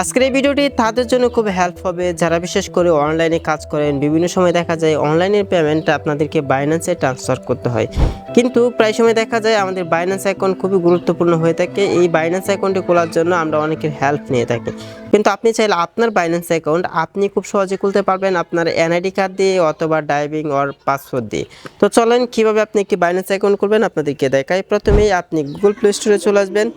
আজকের এই ভিডিওটি তাদের জন্য খুব হেল্প হবে। যারা বিশেষ করে অনলাইনে কাজ করেন, বিভিন্ন সময় দেখা যায় অনলাইনের পেমেন্ট আপনাদেরকে বাইন্যান্সে ট্রান্সফার করতে হয়। কিন্তু প্রায় সময় দেখা যায় আমাদের বাইন্যান্স অ্যাকাউন্ট খুবই গুরুত্বপূর্ণ হয়ে থাকে। এই বাইন্যান্স অ্যাকাউন্টটি খোলার জন্য আমরা অনেকের হেল্প নিয়ে থাকি। কিন্তু আপনি চাইলে আপনার বাইন্যান্স অ্যাকাউন্ট আপনি খুব সহজে খুলতে পারবেন আপনার এনআইডি কার্ড দিয়ে অথবা ড্রাইভিং অর পাসওয়ার্ড দিয়ে। তো চলেন কীভাবে আপনি একটি বাইন্যান্স অ্যাকাউন্ট করবেন আপনাদেরকে দেখাই। প্রথমেই আপনি গুগল প্লে স্টোরে চলে আসবেন।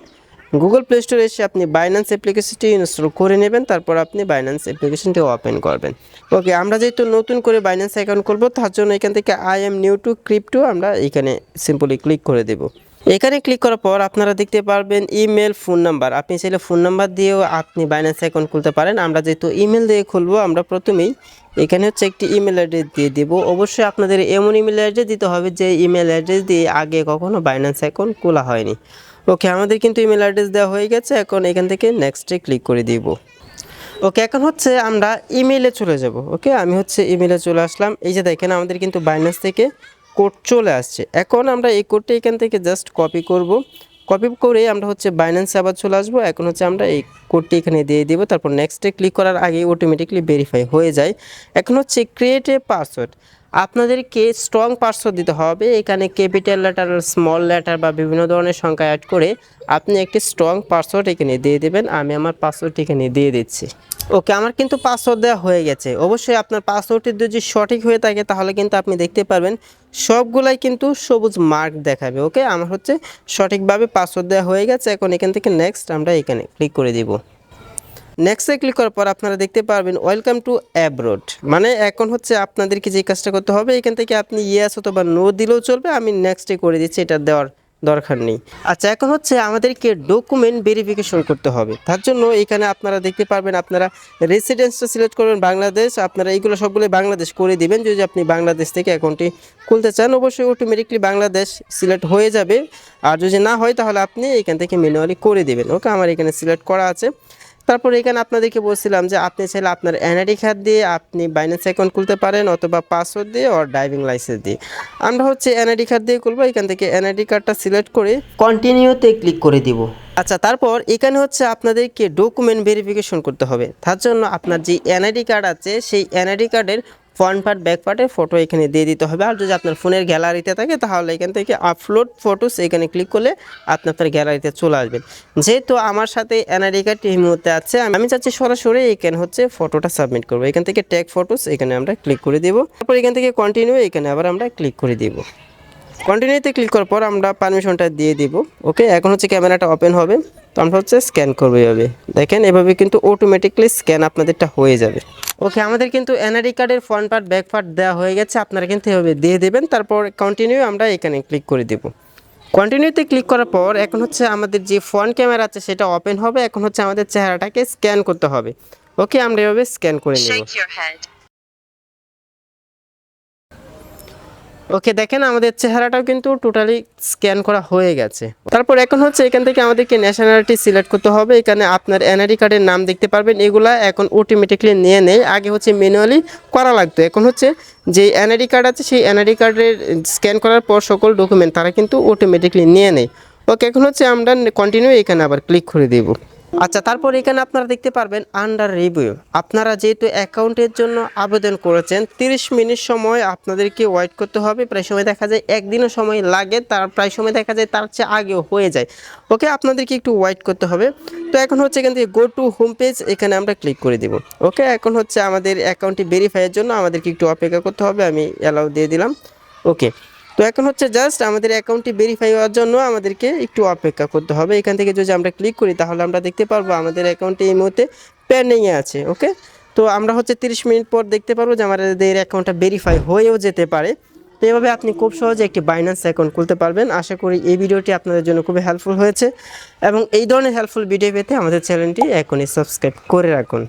গুগল প্লে স্টোরে এসে আপনি বাইন্যান্স অ্যাপ্লিকেশনটি ইনস্টল করে নেবেন, তারপর আপনি বাইন্যান্স অ্যাপ্লিকেশনটি ওপেন করবেন। ওকে আমরা যেহেতু নতুন করে বাইন্যান্স অ্যাকাউন্ট করব তার জন্য এখান থেকে I am new to crypto আমরা এখানে সিম্পলি ক্লিক করে দেব। এখানে ক্লিক করার পর আপনারা দেখতে পারবেন ইমেল ফোন নাম্বার আপনি চাইলে ফোন নাম্বার দিয়েও আপনি বাইন্যান্স অ্যাকাউন্ট খুলতে পারেন। আমরা যেহেতু ইমেল দিয়ে খুলবো, আমরা প্রথমেই এখানে হচ্ছে একটি ইমেল অ্যাড্রেস দিয়ে দেবো। অবশ্যই আপনাদের এমন ইমেল অ্যাড্রেস দিতে হবে যে ইমেল অ্যাড্রেস দিয়ে আগে কখনো বাইন্যান্স অ্যাকাউন্ট খোলা হয়নি। ওকে আমাদের কিন্তু ইমেল অ্যাড্রেস দেওয়া হয়ে গেছে। এখন এখান থেকে নেক্সটে ক্লিক করে দিব। ওকে এখন হচ্ছে আমরা ইমেলে চলে যাব। ওকে আমি হচ্ছে ইমেলে চলে আসলাম। এই যে দেখেন, আমাদের কিন্তু বাইন্যান্স থেকে কোড চলে আসছে। এখন আমরা এই কোডটা এখান থেকে জাস্ট কপি করব। কপি করে আমরা হচ্ছে বাইন্যান্সে আবার চলে আসব। এখন হচ্ছে আমরা এই কোডটি এখানে দিয়ে দিব। তারপর নেক্সটে ক্লিক করার আগে অটোমেটিকলি ভেরিফাই হয়ে যায়। এখন হচ্ছে ক্রিয়েট এ পাসওয়ার্ড আপনাদেরকে স্ট্রং পাসওয়ার্ড দিতে হবে। এখানে ক্যাপিটাল লেটার স্মল লেটার বা বিভিন্ন ধরনের সংখ্যা অ্যাড করে আপনি একটি স্ট্রং পাসওয়ার্ড এখানে দিয়ে দেবেন। আমি আমার পাসওয়ার্ডটি এখানে দিয়ে দিচ্ছি। ওকে আমার কিন্তু পাসওয়ার্ড দেওয়া হয়ে গেছে। অবশ্যই আপনার পাসওয়ার্ডটি যদি সঠিক হয়ে থাকে, তাহলে কিন্তু আপনি দেখতে পারবেন সবগুলাই কিন্তু সবুজ মার্ক দেখাবে। ওকে আমার হচ্ছে সঠিকভাবে পাসওয়ার্ড দেওয়া হয়ে গেছে। এখন এখান থেকে নেক্সট আমরা এখানে ক্লিক করে দিব। নেক্সটে ক্লিক করার পর আপনারা দেখতে পারবেন ওয়েলকাম টু অ্যাব্রোড মানে এখন হচ্ছে আপনাদেরকে যে কাজটা করতে হবে, এখান থেকে আপনি ইয়েস অথবা নো দিলেও চলবে, আমি নেক্সটে করে দিচ্ছি, এটা দেওয়ার দরকার নেই। আচ্ছা এখন হচ্ছে আমাদেরকে ডকুমেন্ট ভেরিফিকেশন করতে হবে। তার জন্য এখানে আপনারা দেখতে পারবেন, আপনারা রেসিডেন্সটা সিলেক্ট করবেন, বাংলাদেশ, আপনারা এইগুলো সবগুলো বাংলাদেশ করে দিবেন। যদি আপনি বাংলাদেশ থেকে অ্যাকাউন্টটি খুলতে চান, অবশ্যই অটোমেটিকলি বাংলাদেশ সিলেক্ট হয়ে যাবে। আর যদি না হয়, তাহলে আপনি এখান থেকে ম্যানুয়ালি করে দিবেন। ওকে আমার এখানে সিলেক্ট করা আছে। তারপর এখানে আপনাদেরকে বলছিলাম যে আপনি চাইলে আপনার এনআইডি কার্ড দিয়ে আপনি বাইন্যান্স অ্যাকাউন্ট খুলতে পারেন অথবা পাসওয়ার্ড দিয়ে ওর ড্রাইভিং লাইসেন্স দিয়ে। আমরা হচ্ছে এনআইডি কার্ড দিয়ে খুলবো, এখান থেকে এনআইডি কার্ডটা সিলেক্ট করে কন্টিনিউতে ক্লিক করে দিব। আচ্ছা তারপর এখানে হচ্ছে আপনাদেরকে ডকুমেন্ট ভেরিফিকেশন করতে হবে। তার জন্য আপনার যে এনআইডি কার্ড আছে, সেই এনআইডি কার্ডের ফ্রন্ট পার্ট ব্যাক পার্টের ফটো এখানে দিয়ে দিতে হবে। আর যদি আপনার ফোনের গ্যালারিতে থাকে, তাহলে এখান থেকে আপলোড ফটোস এখানে ক্লিক করলে আপনি আপনার গ্যালারিতে চলে আসবেন যেহেতু আমার সাথে এনআইডি কার্ড এই মুহূর্তে আছে, আমি চাচ্ছি সরাসরি এখানে হচ্ছে ফটোটা সাবমিট করব। এখান থেকে ট্যাগ ফটোস এখানে আমরা ক্লিক করে দিব। তারপর এখান থেকে কন্টিনিউ এখানে আবার আমরা ক্লিক করে দিব। কন্টিনিউতে ক্লিক করার পর আমরা পারমিশনটা দিয়ে দিব। ওকে এখন হচ্ছে ক্যামেরাটা ওপেন হবে। তো আমরা হচ্ছে স্ক্যান করব এভাবে। দেখেন, এভাবে কিন্তু অটোমেটিকলি স্ক্যান আপনাদেরটা হয়ে যাবে। ওকে আমাদের কিন্তু এনআরি কার্ডের ফ্রন্ট পার্ট ব্যাক পার্ট দেওয়া হয়ে গেছে। আপনারা কিন্তু এভাবে দিয়ে দেবেন, তারপর কন্টিনিউ আমরা এখানে ক্লিক করে দেবো। কন্টিনিউতে ক্লিক করার পর এখন হচ্ছে আমাদের যে ফ্রন্ট ক্যামেরা আছে, সেটা ওপেন হবে। এখন হচ্ছে আমাদের চেহারাটাকে স্ক্যান করতে হবে। ওকে আমরা এভাবে স্ক্যান করে নেব। ওকে, দেখেন আমাদের চেহারাটাও কিন্তু টোটালি স্ক্যান করা হয়ে গেছে। তারপর এখন হচ্ছে এখান থেকে আমাদেরকে ন্যাশনালিটি সিলেক্ট করতে হবে। এখানে আপনার এনআইডি কার্ডের নাম দেখতে পারবেন। এগুলা এখন অটোমেটিকলি নিয়ে নেয় আগে হচ্ছে ম্যানুয়ালি করা লাগতো। এখন হচ্ছে যে এনআইডি কার্ড আছে, সেই এনআইডি কার্ডের স্ক্যান করার পর সকল ডকুমেন্ট তারা কিন্তু অটোমেটিকলি নিয়ে নেয়। ওকে, এখন হচ্ছে আমরা কন্টিনিউ এখানে আবার ক্লিক করে দেবো। আচ্ছা তারপর এখানে আপনারা দেখতে পারবেন আন্ডার রিভিউ আপনারা যেহেতু অ্যাকাউন্টের জন্য আবেদন করেছেন 30 মিনিট সময় আপনাদেরকে ওয়েট করতে হবে। প্রায় সময় দেখা যায় একদিনও সময় লাগে, তার প্রায় সময় দেখা যায় তার চেয়ে আগেও হয়ে যায়। ওকে আপনাদেরকে একটু ওয়েট করতে হবে। তো এখন হচ্ছে এখান থেকে গো টু হোম পেজ এখানে আমরা ক্লিক করে দেব। ওকে এখন হচ্ছে আমাদের অ্যাকাউন্টটি ভেরিফাইয়ের জন্য আমাদেরকে একটু অপেক্ষা করতে হবে, আমি অ্যালাউ দিয়ে দিলাম। ওকে তো এখন হচ্ছে জাস্ট আমাদের অ্যাকাউন্টটি ভেরিফাই হওয়ার জন্য আমাদেরকে একটু অপেক্ষা করতে হবে। এখান থেকে যদি আমরা ক্লিক করি, তাহলে আমরা দেখতে পারব আমাদের অ্যাকাউন্টটি এই মুহূর্তে পেন্ডিংয়ে আছে ওকে তো আমরা হচ্ছে 30 মিনিট পর দেখতে পারব যে আমাদের অ্যাকাউন্টটা ভেরিফাই হয়েও যেতে পারে। তো এভাবে আপনি খুব সহজে একটি বাইন্যান্স অ্যাকাউন্ট খুলতে পারবেন। আশা করি এই ভিডিওটি আপনাদের জন্য খুবই হেল্পফুল হয়েছে। এবং এই ধরনের হেল্পফুল ভিডিও পেতে আমাদের চ্যানেলটি এখনই সাবস্ক্রাইব করে রাখুন।